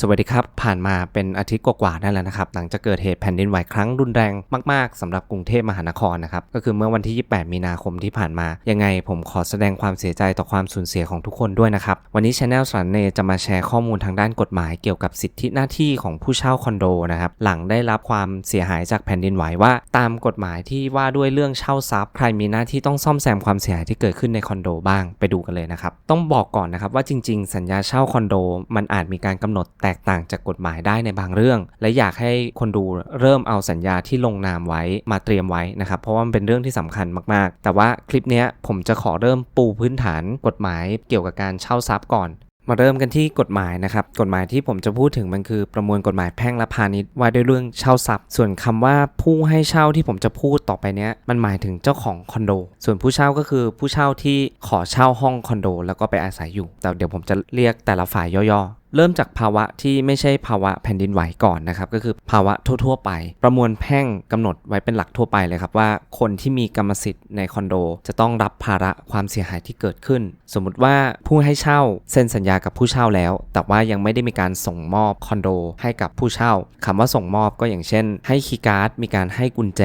สวัสดีครับ ผ่านมาเป็นอาทิตย์กว่าๆได้แล้วนะครับ หลังจากเกิดเหตุแผ่นดินไหวครั้งรุนแรงมากๆสำหรับกรุงเทพมหานครนะครับ ก็คือเมื่อวันที่ 28 มีนาคมที่ผ่านมา ยังไงผมขอแสดงความเสียใจต่อความสูญเสียของทุกคนด้วยนะครับ วันนี้ช anel สันเนจะมาแชร์ข้อมูลทางด้านกฎหมายเกี่ยวกับสิทธิหน้าที่ของผู้เช่าคอนโดนะครับ หลังได้รับความเสียหายจากแผ่นดินไหวว่า ตามกฎหมายที่ว่าด้วยเรื่องเช่าทรัพย์ใครมีหน้าที่ต้องซ่อมแซมความเสียหายที่เกิดขึ้นในคอนโดบ้างไปดูกันเลยนะครับต้องบอกก่อนนะครับว่าจริง ๆ สัญญาเช่าคอนโดมันอาจมีการกำหนดแตกต่างจากกฎหมายได้ในบางเรื่อง และอยากให้คนดูเริ่มเอาสัญญาที่ลงนามไว้มาเตรียมไว้นะครับเพราะว่ามันเป็นเรื่องที่สำคัญมากๆ แต่ว่าคลิปนี้ผมจะขอเริ่มปูพื้นฐานกฎหมายเกี่ยวกับการเช่าทรัพย์ก่อนมาเริ่มกันที่กฎหมายนะครับ กฎหมายที่ผมจะพูดถึงมันคือประมวลกฎหมายแพ่งและพาณิชย์ว่าด้วยเรื่องเช่าทรัพย์ ส่วนคำว่าผู้ให้เช่าที่ผมจะพูดต่อไปเนี้ยมันหมายถึงเจ้าของคอนโด ส่วนผู้เช่าก็คือผู้เช่าที่ขอเช่าห้องคอนโดแล้วก็ไปอาศัยอยู่ แต่เดี๋ยวผมจะเรียกแต่ละฝ่ายย่อๆ เริ่มจากภาวะที่ไม่ใช่ภาวะแผ่นดินไหวก่อนนะครับ ก็คือภาวะทั่ว ๆ ไป ประมวลแพ่งกำหนดไว้เป็นหลักทั่วไปเลยครับว่า คนที่มีกรรมสิทธิ์ในคอนโด จะต้องรับภาระความเสียหายที่เกิดขึ้น สมมุติว่าผู้ให้เช่าเซ็นสัญญากับผู้เช่าแล้ว แต่ว่ายังไม่ได้มีการส่งมอบคอนโดให้กับผู้เช่าคำว่าส่งมอบก็อย่างเช่น ให้คีย์การ์ดมีการให้กุญแจ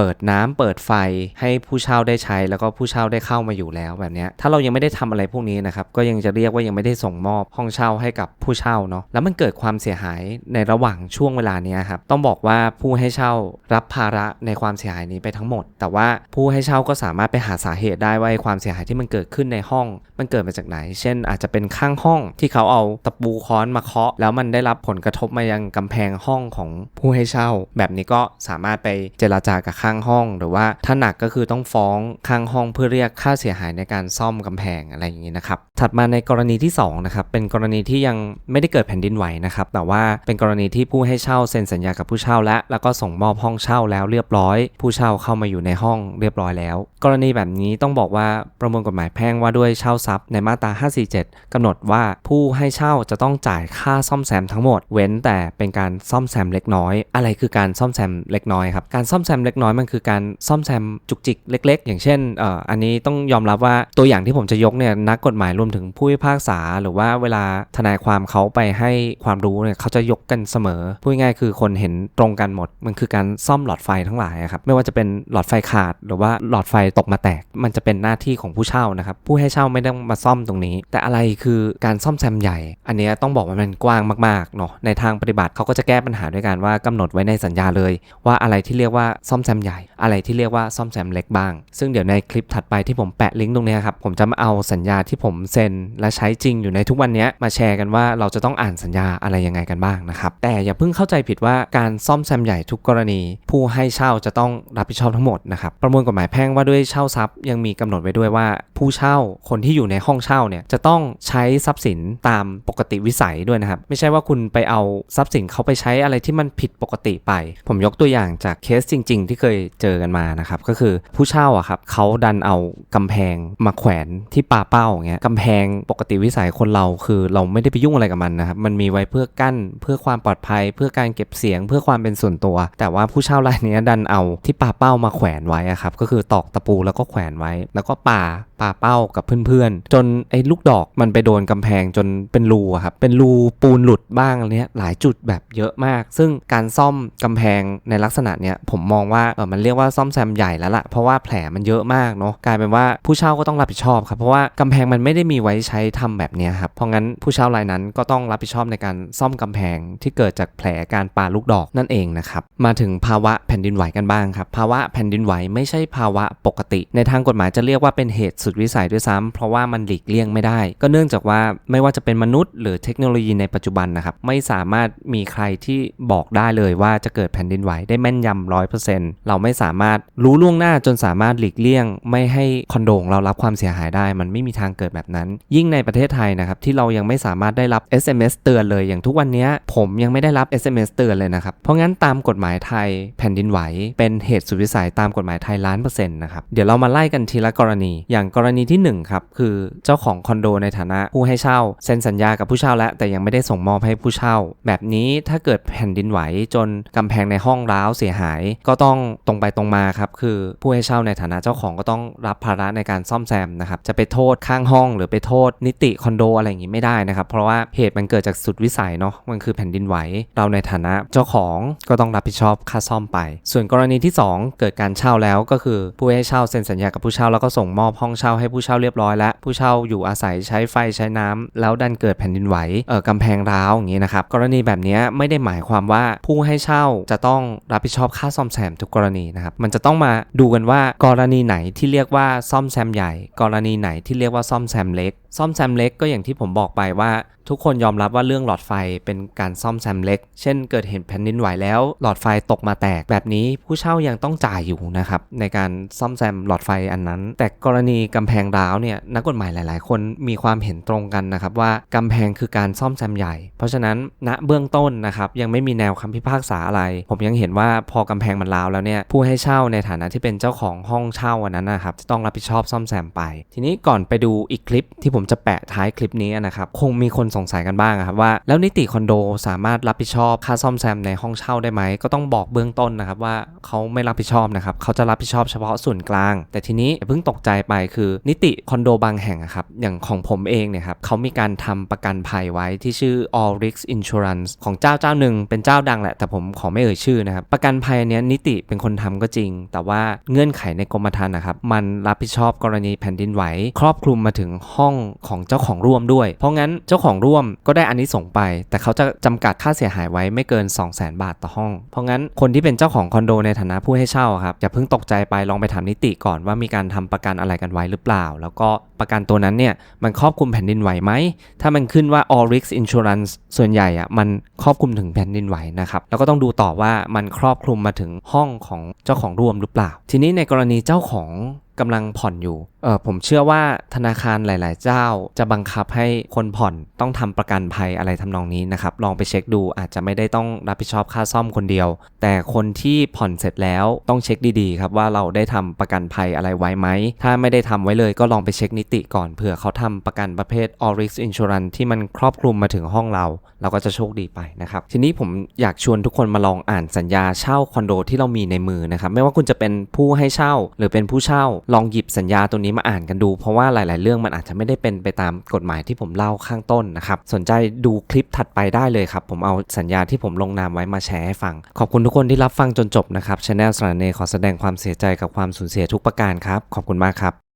เปิดน้ำเปิดไฟให้ผู้เช่าได้ใช้ แล้วก็ผู้เช่าได้เข้ามาอยู่แล้วแบบนี้ถ้าเรายังไม่ได้ทำอะไรพวกนี้นะครับก็ยังจะเรียกว่ายังไม่ได้ส่งมอบห้องเช่าให้กับผู้เช่าเนาะแล้วมันเกิดความเสียหายในระหว่างช่วงเวลานี้ครับต้องบอกว่าผู้ให้เช่ารับภาระในความเสียหายนี้ไปทั้งหมด แต่ว่าผู้ให้เช่าก็สามารถไปหาสาเหตุได้ว่าไอ้ความเสียหายที่มันเกิดขึ้นในห้อง มันเกิดมาจากไหน เช่น อาจจะเป็นข้างห้องที่เขาเอาตะปูค้อนมาเคาะ แล้วมันได้รับผลกระทบมายังกำแพงห้องของผู้ให้เช่า แบบนี้ก็สามารถไปเจราจากับข้างห้อง หรือว่าถ้าหนักก็คือต้องฟ้องข้างห้องเพื่อเรียกค่าเสียหายในการซ่อมกำแพงอะไรอย่างนี้นะครับถัดมาในกรณีที่สองนะครับเป็นกรณีที่ยังไม่ได้เกิดแผ่นดินไหวนะครับแต่ว่าเป็นกรณีที่ผู้ให้เช่าเซ็นสัญญากับผู้เช่าและแล้วก็ส่งมอบห้องเช่าแล้วเรียบร้อย ผู้เช่าเข้ามาอยู่ในห้องเรียบร้อยแล้ว กรณีแบบนี้ต้องบอกว่าประมวลกฎหมายแพ่งว่าด้วยเช่าทรัพย์ในมาตรา 547กำหนดว่าผู้ให้เช่าจะต้องจ่ายค่าซ่อมแซมทั้งหมด เว้นแต่เป็นการซ่อมแซมเล็กน้อย อะไรคือการซ่อมแซมเล็กน้อยครับการซ่อมแซมเล็กน้อยมันคือการซ่อมแซมจุกจิกเล็ก ๆ อย่างเช่นเอ่ออันนี้ต้องยอมรับว่าตัวอย่างที่ผมจะยกเนี่ยนักกฎหมายรวมถึงผู้พิพากษา หรือว่าเวลาทนายความเขาไปให้ความรู้เนี่ยเขาจะยกกันเสมอพูดง่ายคือคนเห็นตรงกันหมด มันคือการซ่อมหลอดไฟทั้งหลายครับไม่ว่าจะเป็นหลอดไฟขาด หรือว่าหลอดไฟตกมาแตก มันจะเป็นหน้าที่ของผู้เช่านะครับผู้ให้เช่าไม่ต้องมาซ่อมตรงนี้ แต่อะไรคือการซ่อมแซมใหญ่ อันนี้ต้องบอกว่ามันกว้างมากๆเนาะในทางปฏิบัติเขาก็จะแก้ปัญหาด้วยการว่ากำหนดไว้ในสัญญาเลย ว่าอะไรที่เรียกว่าซ่อมแซมใหญ่ อะไรที่เรียกว่าซ่อมแซมเล็กบ้าง ซึ่งเดี๋ยวในคลิปถัดไปที่ผมแปะลิงก์ตรงนี้ครับ ผมจะมาเอาสัญญาที่ผมเซ็น และใช้จริงอยู่ในทุกวันนี้มาแชร์กันว่าเราจะต้องอ่านสัญญาอะไรยังไงกันบ้างนะครับ แต่อย่าเพิ่งเข้าใจผิดว่าการซ่อมแซมใหญ่ทุกกรณี ผู้ให้เช่าจะต้องรับผิดชอบทั้งหมดนะครับ ประมวลกฎหมายแพ่งว่าด้วยเช่าทรัพย์ยังมีกำหนดไว้ด้วยว่า ผู้เช่าคนที่อยู่ในห้องเช่าเนี่ยจะต้องใช้ทรัพย์สินตามปกติวิสัยด้วยนะครับ ไม่ใช่ว่าคุณไปเอาทรัพย์สินเขาไปใช้อะไรที่มันผิดปกติไป ผมยกตัวอย่างจากเคสจริง ๆ ที่เคยเจอกันมานะครับก็คือผู้เช่าอะครับเขาดันเอากำแพงมาแขวนที่ปาเป้าอย่างเงี้ยกำแพงปกติวิสัยคนเราคือเราไม่ได้ไปยุ่งอะไรกับมันนะครับมันมีไว้เพื่อกั้นเพื่อความปลอดภัย เพื่อการเก็บเสียงเพื่อความเป็นส่วนตัว แต่ว่าผู้เช่ารายนี้ดันเอาที่ปาเป้ามาแขวนไว้อะครับก็คือตอกตะปูแล้วก็แขวนไว้ แล้วก็ป่า ปาเป้ากับเพื่อนๆ จนไอ้ลูกดอกมันไปโดนกำแพงจนเป็นรูครับ เป็นรูปูนหลุดบ้างอะไรเนี้ยหลายจุดแบบเยอะมาก ซึ่งการซ่อมกำแพงในลักษณะเนี้ยผมมองว่าเออมันเรียกว่าซ่อมแซมใหญ่แล้วล่ะเพราะว่าแผลมันเยอะมากเนาะกลายเป็นว่าผู้เช่าก็ต้องรับผิดชอบครับเพราะว่ากำแพงมันไม่ได้มีไว้ใช้ทำแบบเนี้ยครับเพราะงั้นผู้เช่ารายนั้นก็ต้องรับผิดชอบในการซ่อมกำแพงที่เกิดจากแผลการปาลูกดอกนั่นเองนะครับมาถึงภาวะแผ่นดินไหวกันบ้างครับภาวะแผ่นดินไหวไม่ใช่ภาวะปกติ ในทางกฎหมายจะเรียกว่าเป็นเหตุสุดวิสัยด้วยซ้ำเพราะว่ามันหลีกเลี่ยงไม่ได้ ก็เนื่องจากว่าไม่ว่าจะเป็นมนุษย์หรือเทคโนโลยีในปัจจุบันนะครับไม่สามารถมีใครที่บอกได้เลยว่าจะเกิดแผ่นดินไหวได้แม่นยำร้อยเปอร์เซ็นต์เราไม่สามารถรู้ล่วงหน้าจนสามารถหลีกเลี่ยง ไม่ให้คอนโดงเรารับความเสียหายได้ มันไม่มีทางเกิดแบบนั้น ยิ่งในประเทศไทยนะครับที่เรายังไม่สามารถได้รับ SMS เตือนเลยอย่างทุกวันนี้ผมยังไม่ได้รับ SMS เตือนเลยนะครับเพราะงั้นตามกฎหมายไทยแผ่นดินไหว เป็นเหตุสุดวิสัยตามกฎหมายไทยล้านเปอร์เซ็นต์นะครับเดี๋ยวเรามาไล่กันทีละกรณีอย่างกกรณีที่หนึ่งครับคือเจ้าของคอนโดในฐานะผู้ให้เช่าเซ็นสัญญากับผู้เช่าแล้วแต่ยังไม่ได้ส่งมอบให้ผู้เช่า แบบนี้ถ้าเกิดแผ่นดินไหวจนกำแพงในห้องร้าวเสียหาย ก็ต้องตรงไปตรงมาครับคือผู้ให้เช่าในฐานะเจ้าของก็ต้องรับภาระในการซ่อมแซมนะครับจะไปโทษข้างห้อง หรือไปโทษนิติคอนโดอะไรอย่างนี้ไม่ได้นะครับเพราะว่าเหตุมันเกิดจากสุดวิสัยเนาะมันคือแผ่นดินไหว เราในฐานะเจ้าของก็ต้องรับผิดชอบค่าซ่อมไป ส่วนกรณีที่ 2 เกิดการเช่าแล้วก็คือผู้ให้เช่าเซ็นสัญญากับผู้เช่าแล้วก็ส่งมอบห้องเช่าให้ผู้เช่าเรียบร้อยแล้ว ผู้เช่าอยู่อาศัยใช้ไฟใช้น้ำแล้วดันเกิดแผ่นดินไหวเออกำแพงร้าวอย่างนี้นะครับกรณีแบบนี้ไม่ได้หมายความว่าผู้ให้เช่าจะต้องรับผิดชอบค่าซ่อมแซมทุกกรณีนะครับมันจะต้องมาดูกันว่ากรณีไหนที่เรียกว่าซ่อมแซมใหญ่ กรณีไหนที่เรียกว่าซ่อมแซมเล็ก ซ่อมแซมเล็กก็อย่างที่ผมบอกไปว่า ทุกคนยอมรับว่าเรื่องหลอดไฟเป็นการซ่อมแซมเล็ก เช่นเกิดเหตุแผ่นดินไหวแล้ว หลอดไฟตกมาแตกแบบนี้ผู้เช่ายังต้องจ่ายอยู่นะครับในการซ่อมแซมหลอดไฟอันนั้น แต่กรณีกำแพงร้าวเนี่ยนักกฎหมายหลาย ๆ คนมีความเห็นตรงกันนะครับว่ากำแพงคือการซ่อมแซมใหญ่ เพราะฉะนั้นณเบื้องต้นนะครับยังไม่มีแนวคำพิพากษาอะไร ผมยังเห็นว่าพอกำแพงมันร้าวแล้วเนี่ยผู้ให้เช่าในฐานะที่เป็นเจ้าของห้องเช่าอันนั้นนะครับจะต้องรับผิดชอบซ่อมแซมไป ทีนี้ก่อนไปดูอีกคลิปที่ผมจะแปะท้ายคลิปนี้นะครับคงมีคนสงสัยกันบ้างครับว่าแล้วนิติคอนโดสามารถรับผิดชอบค่าซ่อมแซมในห้องเช่าได้ไหม ก็ต้องบอกเบื้องต้นนะครับว่าเขาไม่รับผิดชอบนะครับเขาจะรับผิดชอบเฉพาะส่วนกลาง แต่ทีนี้เพิ่งตกใจไปคือนิติคอนโดบางแห่งอะครับอย่างของผมเองเนี่ยครับเขามีการทำประกันภัยไว้ที่ชื่อ All Risk Insurance ของเจ้าเจ้าหนึ่งเป็นเจ้าดังแหละ แต่ผมขอไม่เอ่ยชื่อนะครับ ประกันภัยอันเนี้ยนิติเป็นคนทำก็จริง แต่ว่าเงื่อนไขในกรมธรรม์นะครับ มันรับผิดชอบกรณีแผ่นดินไหว ครอบคลุมมาถึงห้องของเจ้าของร่วมด้วย เพราะงั้นเจ้าของร่วมก็ได้อันนี้ส่งไป แต่เขาจะจำกัดค่าเสียหายไว้ไม่เกิน 2 0 0 0 0 0 บาทต่อห้อง เพราะงั้นคนที่เป็นเจ้าของคอนโดในฐานะผู้ให้เช่าครับอย่าเพิ่งตกใจไปลองไปถามนิติก่อนว่ามีการทำประกันอะไรกันไว้หรือเปล่า แล้วก็ประกันตัวนั้นเนี่ยมันครอบคลุมแผ่นดินไหวไหมถ้ามันขึ้นว่า all risk insurance ส่วนใหญ่อะมันครอบคลุมถึงแผ่นดินไหวนะครับแล้วก็ต้องดูต่อว่ามันครอบคลุมมาถึงห้องของเจ้าของร่วมหรือเปล่า ทีนี้ในกรณีเจ้าของกำลังผ่อนอยู่เออผมเชื่อว่าธนาคารหลาย ๆ เจ้า จะบังคับให้คนผ่อนต้องทำประกันภัยอะไรทำนองนี้นะครับ ลองไปเช็คดูอาจจะไม่ได้ต้องรับผิดชอบค่าซ่อมคนเดียว แต่คนที่ผ่อนเสร็จแล้วต้องเช็คดีๆ ครับว่าเราได้ทำประกันภัยอะไรไว้ไหม ถ้าไม่ได้ทำไว้เลยก็ลองไปเช็คนิติก่อนเผื่อเขาทำประกันประเภท all risk insurance ที่มันครอบคลุมมาถึงห้องเรา เราก็จะโชคดีไปนะครับ ทีนี้ผมอยากชวนทุกคนมาลองอ่านสัญญาเช่าคอนโดที่เรามีในมือนะครับไม่ว่าคุณจะเป็นผู้ให้เช่าหรือเป็นผู้เช่าลองหยิบสัญญาตัวนี้มาอ่านกันดู เพราะว่าหลาย ๆ เรื่องมันอาจจะไม่ได้เป็นไปตามกฎหมายที่ผมเล่าข้างต้นนะครับสนใจดูคลิปถัดไปได้เลยครับ ผมเอาสัญญาที่ผมลงนามไว้มาแชร์ให้ฟัง ขอบคุณทุกคนที่รับฟังจนจบนะครับชาแนลสารเนขอแสดงความเสียใจกับความสูญเสียทุกประการครับ ขอบคุณมากครับ